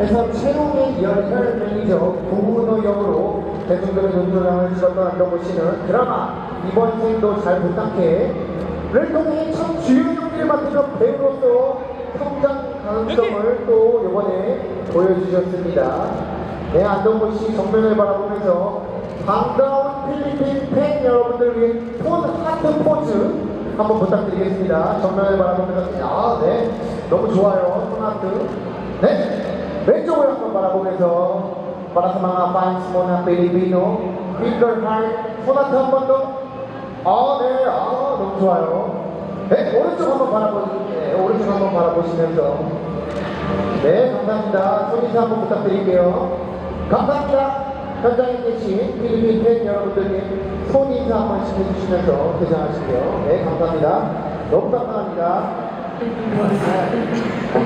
에서 최홍의 열혈 매니저 구문호 역으로 대중들의 눈도장을 찍었던 안동구 씨는 드라마 이번 생도 잘 부탁해를 통해 참 주요 연기를 맡으며 배우로서 성장 가능성을 또 이번에 보여주셨습니다. 네, 안동구 씨 정면을 바라보면서 반가운 필리핀 팬 여러분들 위해 폰 하트 포즈 한번 부탁드리겠습니다. 정면을 바라보면서 아, 네, 너무 좋아요. 폰 하트. 네, 한번 ba라보면서 para sa mga fans mo na Pilipino, Bigger Heart, 폰 하트 한번 더. 아, 네, 아, 너무 좋아요. 네, 오른쪽 한번 바라보, 네, 오른쪽 한번 바라보시면서. 네, 감사합니다. 손 인사 한번 부탁드릴게요. 감사합니다. 현장에 계신 필리핀 팬 여러분들께 손인사 한 번씩 해주시면서 퇴장하실게요. 네, 감사합니다. 너무 감사합니다.